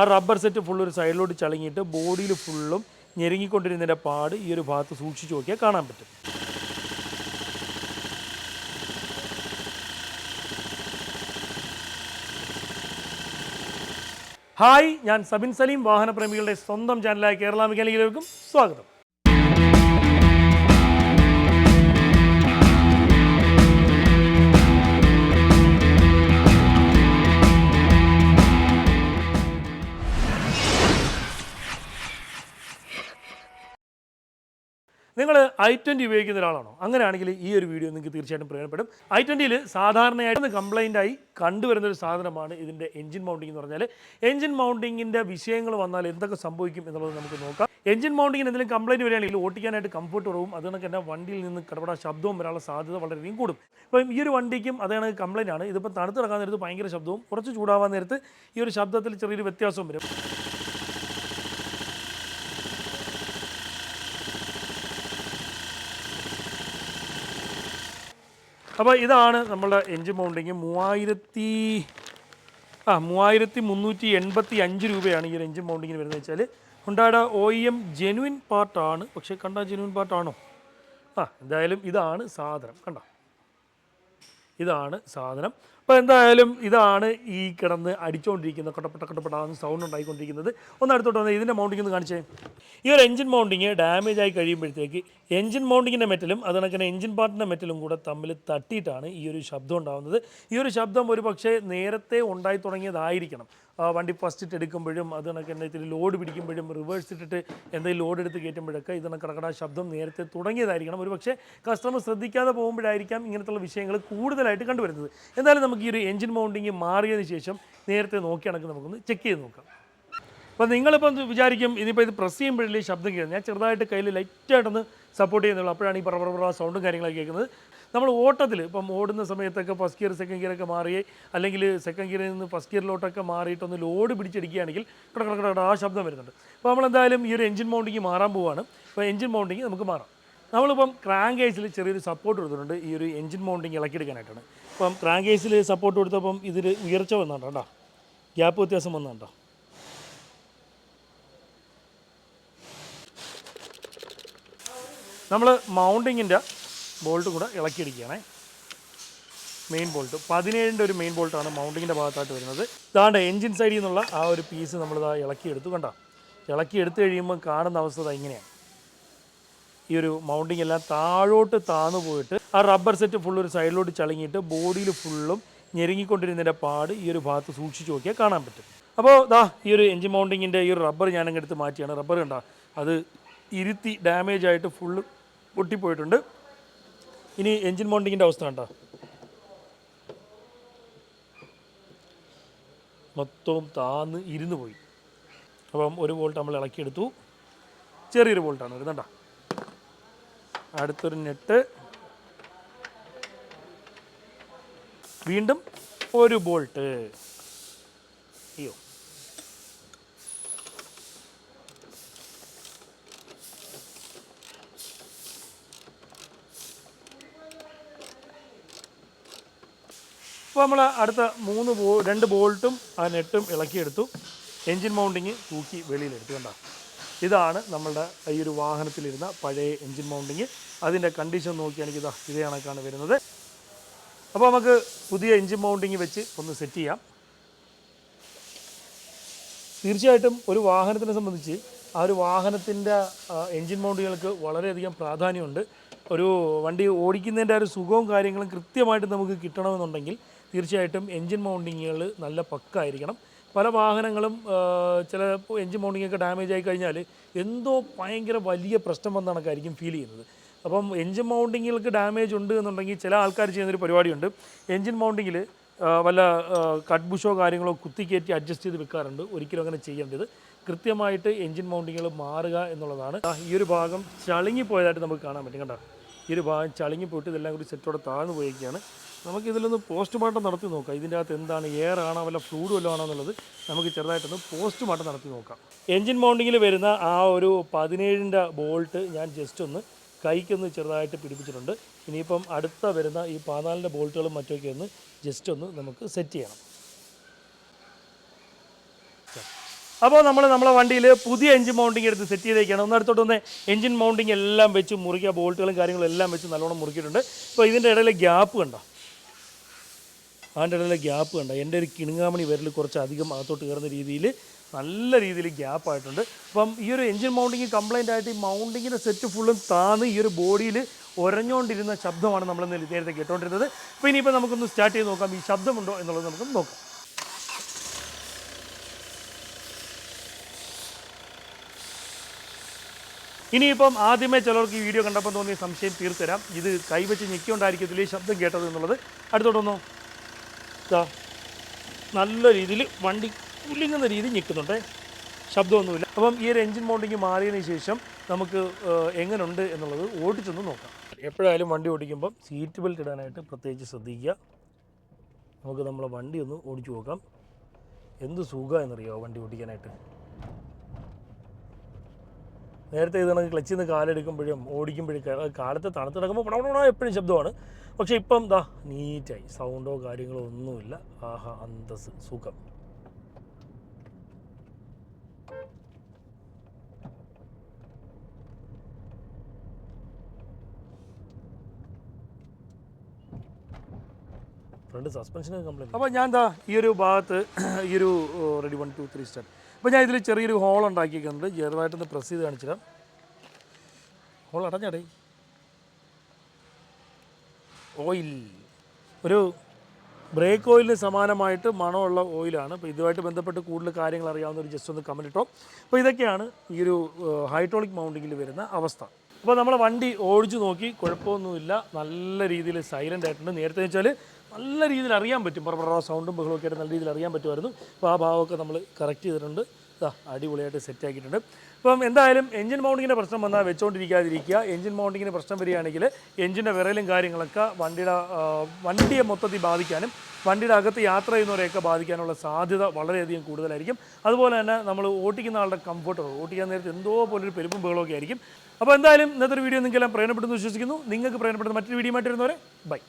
ആ rubber set full ഒരു സൈഡിലോട്ട് ചളങ്ങിയിട്ട് ബോഡിയിൽ ഫുള്ളും ഞെരുങ്ങിക്കൊണ്ടിരുന്നതിന്റെ പാട് ഈ ഒരു ഭാഗത്ത് സൂക്ഷിച്ചു നോക്കിയാൽ കാണാൻ പറ്റും. ഹായ് ഞാൻ സബിൻ സലീം വാഹനപ്രേമികളുടെ സ്വന്തം ചാനലായ കേരള മെക്കാനിക്കലേക്കും സ്വാഗതം. നിങ്ങൾ ഐ ട്വന്റി ഉപയോഗിക്കുന്ന ഒരാളാണോ? അങ്ങനെയാണെങ്കിൽ ഈ ഒരു വീഡിയോ നിങ്ങൾക്ക് തീർച്ചയായിട്ടും പ്രയോജനപ്പെടും. ഐ ട്വന്റിയിൽ സാധാരണയായിട്ട് കംപ്ലൈന്റായി കണ്ടുവരുന്ന ഒരു സാധനമാണ് ഇതിന്റെ എഞ്ചിൻ മൗണ്ടിംഗ് എന്ന് പറഞ്ഞാൽ എഞ്ചിൻ മൗണ്ടിങ്ങിന്റെ വിഷയങ്ങൾ വന്നാൽ എന്തൊക്കെ സംഭവിക്കും എന്നുള്ളത് നമുക്ക് നോക്കാം. എഞ്ചിൻ മൗണ്ടിങ്ങിന് എന്തെങ്കിലും കംപ്ലൈന്റ് വരികയാണെങ്കിൽ ഓടിക്കാനായിട്ട് കംഫർട്ട് കുറവും അതുകൊണ്ട് തന്നെ വണ്ടിയിൽ നിന്ന് കടപട ശബ്ദവും വരാനുള്ള സാധ്യത വളരെയധികം കൂടും. ഇപ്പം ഈ ഒരു വണ്ടിക്കും അതാണ് കംപ്ലൈന്റ് ആണ്. ഇതിപ്പോൾ തണുത്തിറങ്ങാൻ നേരത്ത് ഭയങ്കര ശബ്ദവും കുറച്ച് ചൂടാവാൻ നേരത്ത് ഈ ഒരു ശബ്ദത്തിൽ ചെറിയൊരു വ്യത്യാസവും വരും. അപ്പോൾ ഇതാണ് നമ്മുടെ എഞ്ചിൻ മൗണ്ടിങ് മൂവായിരത്തി ആ മൂവായിരത്തി മുന്നൂറ്റി എൺപത്തി അഞ്ച് രൂപയാണ് ഈ ഒരു എഞ്ചിൻ മൗണ്ടിങ്ങിന് വരുന്നത് വെച്ചാൽ. ഹുണ്ടായുടെ ഒ ഇ എം ജെനുവിൻ പാർട്ടാണ് പക്ഷേ കണ്ട ജെനുവിൻ പാർട്ടാണോ ആ എന്തായാലും ഇതാണ് സാധനം. കണ്ട? ഇതാണ് സാധനം. അപ്പോൾ എന്തായാലും ഇതാണ് ഈ കിടന്ന് അടിച്ചുകൊണ്ടിരിക്കുന്ന കട്ടപ്പെട്ട കൊട്ടപ്പെട്ടാണ് സൗണ്ട് ഉണ്ടായിക്കൊണ്ടിരിക്കുന്നത്. ഒന്ന് അടുത്തോട്ട് വന്നാൽ ഇതിന്റെ മൗണ്ടിങ് ഒന്ന് കാണിച്ചേ. ഈ ഒരു എഞ്ചിൻ മൗണ്ടിങ് ഡാമേജ് ആയി കഴിയുമ്പോഴത്തേക്ക് എഞ്ചിൻ മൗണ്ടിങ്ങിന്റെ മെറ്റലും അത് കണക്കിന് എഞ്ചിൻ പാർട്ടിന്റെ മെറ്റലും കൂടെ തമ്മിൽ തട്ടിയിട്ടാണ് ഈ ഒരു ശബ്ദം ഉണ്ടാകുന്നത് ഈ ഒരു ശബ്ദം ഒരു പക്ഷേ നേരത്തെ ഉണ്ടായി തുടങ്ങിയതായിരിക്കണം. വണ്ടി ഫസ്റ്റ് ഇട്ട് എടുക്കുമ്പോഴും അത് കണക്ക് എന്തെങ്കിലും ലോഡ് പിടിക്കുമ്പോഴും റിവേഴ്സ് ഇട്ടിട്ട് എന്തെങ്കിലും ലോഡ് എടുത്ത് കയറ്റുമ്പോഴൊക്കെ ഇതിനെ കടകട ശബ്ദം നേരത്തെ തുടങ്ങിയതായിരിക്കണം. ഒരു പക്ഷേ കസ്റ്റമർ ശ്രദ്ധിക്കാതെ പോകുമ്പോഴായിരിക്കാം ഇങ്ങനത്തുള്ള വിഷയങ്ങൾ കൂടുതലായിട്ട് കണ്ടുവരുന്നത്. എന്തായാലും നമുക്ക് ഈ ഒരു എഞ്ചിൻ മൗണ്ടിങ് മാറിയതിന് ശേഷം നേരത്തെ നോക്കിയാണെങ്കിൽ നമുക്കൊന്ന് ചെക്ക് ചെയ്ത് നോക്കാം. അപ്പോൾ നിങ്ങളിപ്പം വിചാരിക്കും? ഇനിയിപ്പോൾ ഇത് പ്രസ് ചെയ്യുമ്പോഴല്ലേ ശബ്ദം കേൾക്കുന്നത് ഞാൻ ചെറുതായിട്ട് കയ്യിൽ ലൈറ്റായിട്ടൊന്ന് സപ്പോർട്ട് ചെയ്യുന്നുള്ളൂ അപ്പോഴാണ് ഈ പറ സൗണ്ടും കാര്യങ്ങളൊക്കെ കേൾക്കുന്നത്. നമ്മൾ ഓട്ടത്തിൽ ഇപ്പം ഓടുന്ന സമയത്തൊക്കെ ഫസ്റ്റ് ഗിയർ സെക്കൻഡ് ഗിയറൊക്കെ മാറി അല്ലെങ്കിൽ സെക്കൻഡ് ഗിയറിൽ നിന്ന് ഫസ്റ്റ് ഗിയറിലോട്ടൊക്കെ മാറിയിട്ടൊന്ന് ലോഡ് പിടിച്ചടിക്കുകയാണെങ്കിൽ കട കട ആ ശബ്ദം വരുന്നുണ്ട്. അപ്പോൾ നമ്മളെന്തായാലും ഈ ഒരു എഞ്ചിൻ മൗണ്ടിങ് മാറാൻ പോവുകയാണ് അപ്പോൾ എഞ്ചിൻ മൗണ്ടിങ് നമുക്ക് മാറാം. നമ്മളിപ്പം ക്രാങ്ക് ചെറിയൊരു സപ്പോർട്ട് കൊടുത്തിട്ടുണ്ട്. ഈ ഒരു എഞ്ചിൻ മൗണ്ടിങ് ഇളക്കിയെടുക്കാനായിട്ടാണ്. ഇപ്പം ക്രാങ്ക് സപ്പോർട്ട് കൊടുത്തപ്പം ഇതിൽ ഉയർച്ച വന്നുണ്ടോ ഗ്യാപ്പ് വ്യത്യാസം വന്നുണ്ടോ നമ്മൾ മൗണ്ടിങ്ങിന്റെ ബോൾട്ട് കൂടെ ഇളക്കിയടിക്കുകയാണേ. മെയിൻ ബോൾട്ട് പതിനേഴിന്റെ ഒരു മെയിൻ ബോൾട്ടാണ് മൗണ്ടിങ്ങിന്റെ ഭാഗത്തായിട്ട് വരുന്നത്. ഇതാണ്ട് എൻജിൻ സൈഡിൽ നിന്നുള്ള ആ ഒരു പീസ് നമ്മളിതാ ഇളക്കിയെടുത്തു. കണ്ടോ? ഇളക്കിയെടുത്ത് കഴിയുമ്പോൾ കാണുന്ന അവസ്ഥ ഇങ്ങനെയാണ്. ഈ ഒരു മൗണ്ടിങ് എല്ലാം താഴോട്ട് താന്നു പോയിട്ട് ആ റബ്ബർ സെറ്റ് ഫുൾ ഒരു സൈഡിലോട്ട് ചളങ്ങിയിട്ട് ബോഡിയിൽ ഫുള്ളും ഞെരുങ്ങിക്കൊണ്ടിരുന്നതിന്റെ പാട് ഈ ഒരു ഭാഗത്ത് സൂക്ഷിച്ച് നോക്കിയാൽ കാണാൻ പറ്റും. അപ്പോൾ ദാ ഈ ഒരു എഞ്ചിൻ മൗണ്ടിങ്ങിന്റെ ഈ ഒരു റബ്ബർ ഞാനങ്ങ് എടുത്ത് മാറ്റിയാണ്. റബ്ബർ കണ്ട അത് ഇരുത്തി ഡാമേജ് ആയിട്ട് ഫുള്ള് പൊട്ടിപ്പോയിട്ടുണ്ട്. ഇനി എഞ്ചിൻ മൗണ്ടിങ്ങിന്റെ അവസ്ഥ കണ്ടോ. മൊത്തവും താന്ന് ഇരുന്ന് പോയി. അപ്പം ഒരു വോൾട്ട് നമ്മൾ ഇളക്കിയെടുത്തു. ചെറിയൊരു വോൾട്ടാണ് വരുന്നുണ്ടോ അടുത്തൊരു നെറ്റ് വീണ്ടും ഒരു ബോൾട്ട്. അയ്യോ. അപ്പോൾ നമ്മൾ അടുത്ത മൂന്ന് ബോ രണ്ട് ബോൾട്ടും ആ നെട്ടും ഇളക്കിയെടുത്തു. എൻജിൻ മൗണ്ടിങ് തൂക്കി വെളിയിലെടുത്തു കണ്ടോ? ഇതാണ് നമ്മളുടെ ഈ ഒരു വാഹനത്തിലിരുന്ന പഴയ എൻജിൻ മൗണ്ടിങ്. അതിന്റെ കണ്ടീഷൻ നോക്കിയാണെങ്കിൽ ഇതാ ഇതേ കണക്കാണ് വരുന്നത്. അപ്പോൾ നമുക്ക് പുതിയ എൻജിൻ മൗണ്ടിങ് വെച്ച് ഒന്ന് സെറ്റ് ചെയ്യാം. തീർച്ചയായിട്ടും ഒരു വാഹനത്തിനെ സംബന്ധിച്ച് ആ ഒരു വാഹനത്തിന്റെ എൻജിൻ മൗണ്ടുകൾക്ക് വളരെയധികം പ്രാധാന്യമുണ്ട്. ഒരു വണ്ടി ഓടിക്കുന്നതിന്റെ ഒരു സുഖവും കാര്യങ്ങളും കൃത്യമായിട്ട് നമുക്ക് കിട്ടണമെന്നുണ്ടെങ്കിൽ തീർച്ചയായിട്ടും എൻജിൻ മൗണ്ടിങ്ങുകൾ നല്ല പക്കായിരിക്കണം. പല വാഹനങ്ങളും ചില എൻജിൻ മൗണ്ടിങ്ങൊക്കെ ഡാമേജ് ആയി കഴിഞ്ഞാൽ എന്തോ ഭയങ്കര വലിയ പ്രശ്നം വന്ന കണക്കായിരിക്കും ഫീൽ ചെയ്യുന്നത്. അപ്പം എൻജിൻ മൗണ്ടിങ്ങുകൾക്ക് ഡാമേജ് ഉണ്ട് എന്നുണ്ടെങ്കിൽ ചില ആൾക്കാർ ചെയ്യുന്നൊരു പരിപാടിയുണ്ട്. എൻജിൻ മൗണ്ടിങ്ങിൽ വല്ല കട്ട് ബുഷോ കാര്യങ്ങളോ കുത്തിക്കയറ്റി അഡ്ജസ്റ്റ് ചെയ്ത് വെക്കാറുണ്ട്. ഒരിക്കലും അങ്ങനെ ചെയ്യേണ്ടത്. കൃത്യമായിട്ട് എൻജിൻ മൗണ്ടിങ്ങുകൾ മാറുക എന്നുള്ളതാണ്. ഈ ഒരു ഭാഗം ചളിങ്ങി പോയതായിട്ട് നമുക്ക് കാണാൻ പറ്റും. കണ്ടോ? ഈ ഒരു ഭാഗം ചളുങ്ങി പോയിട്ട് ഇതെല്ലാം കൂടി സെറ്റോടെ താഴ്ന്നു പോയിരിക്കുകയാണ്. നമുക്ക് ഇതിലൊന്ന് പോസ്റ്റ്മോർട്ടം നടത്തി നോക്കാം. ഇതിന്റെ അകത്ത് എന്താണ് എയർ ആണോ വല്ല ഫ്ലൂഡ് വല്ലതും ആണോ എന്നുള്ളത് നമുക്ക് ചെറുതായിട്ടൊന്ന് പോസ്റ്റ്മോർട്ടം നടത്തി നോക്കാം. എൻജിൻ മൗണ്ടിങ്ങിൽ വരുന്ന ആ ഒരു പതിനേഴിന്റെ ബോൾട്ട് ഞാൻ ജസ്റ്റ് ഒന്ന് കൈക്കൊന്ന് ചെറുതായിട്ട് പിടിപ്പിച്ചിട്ടുണ്ട്. ഇനിയിപ്പം അടുത്ത വരുന്ന ഈ പതിനാലിന്റെ ബോൾട്ടുകളും മറ്റൊക്കെ ഒന്ന് ജസ്റ്റ് ഒന്ന് നമുക്ക് സെറ്റ് ചെയ്യണം. അപ്പോൾ നമ്മൾ നമ്മളെ വണ്ടിയിൽ പുതിയ എഞ്ചിൻ മൗണ്ടിങ് എടുത്ത് സെറ്റ് ചെയ്തേക്കാണ്. ഒന്ന് അടുത്തോട്ട് ഒന്ന് എഞ്ചിൻ മൗണ്ടിങ് എല്ലാം വെച്ച് മുറിക്കുക ബോൾട്ടുകളും കാര്യങ്ങളും എല്ലാം വെച്ച് നല്ലോണം മുറുക്കിയിട്ടുണ്ട്. അപ്പോൾ ഇതിന്റെ ഇടയിലെ ഗ്യാപ്പ് കണ്ടോ? അതിന്റെ ഇടയിലെ ഗ്യാപ്പ് കണ്ടോ? എന്റെ ഒരു കിണുങ്ങാമണി വിരൽ കുറച്ച് അധികം അകത്തോട്ട് കയറുന്ന രീതിയിൽ നല്ല രീതിയിൽ ഗ്യാപ്പ് ആയിട്ടുണ്ട്. അപ്പം ഈ ഒരു എഞ്ചിൻ മൗണ്ടിങ് കംപ്ലൈന്റ് ആയിട്ട് ഈ മൗണ്ടിങ്ങിന്റെ സെറ്റ് ഫുള്ളും താന്ന് ഈ ഒരു ബോഡിയിൽ ഒരഞ്ഞുകൊണ്ടിരുന്ന ശബ്ദമാണ് നമ്മൾ നേരത്തെ കേട്ടോണ്ടിരുന്നത്. അപ്പോൾ ഇനിയിപ്പോൾ നമുക്കൊന്ന് സ്റ്റാർട്ട് ചെയ്ത് നോക്കാം. ഈ ശബ്ദമുണ്ടോ എന്നുള്ളത് നമുക്ക് നോക്കാം. ഇനിയിപ്പം ആദ്യമേ ചിലർക്ക് ഈ വീഡിയോ കണ്ടപ്പോൾ തോന്നിയ സംശയം തീർത്തരാം. ഇത് കൈവച്ച് ഞെക്കിക്കൊണ്ടായിരിക്കത്തില്ല ഈ ശബ്ദം കേട്ടത് എന്നുള്ളത്. അടുത്തോട്ടൊന്നോ ഇതാ നല്ല രീതിയിൽ വണ്ടി കുലുങ്ങുന്ന രീതി ഞെക്കുന്നുണ്ട്. ശബ്ദമൊന്നുമില്ല. അപ്പം ഈ ഒരു എഞ്ചിൻ മൗണ്ടിങ് മാറിയതിന് ശേഷം നമുക്ക് എങ്ങനെയുണ്ട് എന്നുള്ളത് ഓടിച്ചൊന്ന് നോക്കാം. എപ്പോഴായാലും വണ്ടി ഓടിക്കുമ്പം സീറ്റ് ബെൽറ്റ് ഇടാനായിട്ട് പ്രത്യേകിച്ച് ശ്രദ്ധിക്കുക. നമുക്ക് നമ്മളെ വണ്ടി ഒന്ന് ഓടിച്ചു നോക്കാം. എന്ത് സുഖമെന്നറിയാമോ വണ്ടി ഓടിക്കാനായിട്ട്? നേരത്തെ ഇത് കണക്ക് ക്ലച്ചിൽ നിന്ന് കാലെടുക്കുമ്പോഴും ഓടിക്കുമ്പോഴും കാലത്ത് തണുത്ത് നടക്കുമ്പോൾ പടപട എപ്പോഴും ശബ്ദമാണ്. പക്ഷേ ഇപ്പം ദാ നീറ്റായി സൗണ്ടോ കാര്യങ്ങളോ ഒന്നുമില്ല. ആഹാ അന്തസ് സുഖം. ഫ്രണ്ട് സസ്പെൻഷന് കംപ്ലൈന്റ് അപ്പോൾ ഞാൻ എന്താ ഈ ഒരു ഭാഗത്ത് ഈ ഒരു ready one two three star അപ്പോൾ ഞാൻ ഇതിൽ ചെറിയൊരു ഹോൾ ഉണ്ടാക്കിയിട്ടുണ്ട്. ചെറുതായിട്ടൊന്ന് പ്രസ് ചെയ്ത് കാണിച്ചിടാം ഹോൾ അടഞ്ഞടേ. ഓയിൽ ഒരു ബ്രേക്ക് ഓയിലിന് സമാനമായിട്ട് മണമുള്ള ഓയിലാണ് അപ്പോൾ ഇതുമായിട്ട് ബന്ധപ്പെട്ട് കൂടുതൽ കാര്യങ്ങൾ അറിയാവുന്ന ഒരു ജസ്റ്റ് ഒന്ന് കമന്റ് ഇട്ടോ. അപ്പോൾ ഇതൊക്കെയാണ് ഈ ഒരു ഹൈഡ്രോളിക് മൗണ്ടിങ്ങിൽ വരുന്ന അവസ്ഥ. അപ്പോൾ നമ്മൾ വണ്ടി ഓടിച്ചു നോക്കി കുഴപ്പമൊന്നുമില്ല. നല്ല രീതിയിൽ സൈലന്റ് ആയിട്ടുണ്ട്. നേരത്തെ വെച്ചാൽ നല്ല രീതിയിൽ അറിയാൻ പറ്റും. പറ സൗണ്ടും ബഹളമൊക്കെ ആയിട്ട് നല്ല രീതിയിൽ അറിയാൻ പറ്റുമായിരുന്നു. അപ്പോൾ ആ ഭാഗമൊക്കെ നമ്മൾ കറക്റ്റ് ചെയ്തിട്ടുണ്ട്. ഇതാ അടിപൊളിയായിട്ട് സെറ്റ് ആക്കിയിട്ടുണ്ട്. അപ്പം എന്തായാലും എഞ്ചിൻ മൗണ്ടിങ്ങിന്റെ പ്രശ്നം വന്നാൽ വെച്ചുകൊണ്ടിരിക്കാതിരിക്കുക എഞ്ചിൻ മൗണ്ടിങ്ങിന് പ്രശ്നം വരികയാണെങ്കിൽ എഞ്ചിന്റെ വിറയിലും കാര്യങ്ങളൊക്കെ വണ്ടിയുടെ വണ്ടിയെ മൊത്തത്തിൽ ബാധിക്കാനും വണ്ടിയുടെ അകത്ത് യാത്ര ചെയ്യുന്നവരെയൊക്കെ ബാധിക്കാനുള്ള സാധ്യത വളരെയധികം കൂടുതലായിരിക്കും. അതുപോലെ തന്നെ നമ്മൾ ഓട്ടിക്കുന്ന ആളുടെ കംഫർട്ട് ഓട്ടിക്കാൻ നേരത്തെ എന്തോ പോലൊരു പെരുപ്പും ബഹളമൊക്കെ ആയിരിക്കും. അപ്പോൾ എന്തായാലും ഇന്നത്തെ ഒരു വീഡിയോ നിങ്ങൾക്കെല്ലാം പ്രയോജനപ്പെടുന്നു വിശ്വസിക്കുന്നു. നിങ്ങൾക്ക് പ്രയോജനപ്പെടുന്ന മറ്റൊരു വീഡിയോ ആയിട്ട് വരുന്നവരെ ബൈ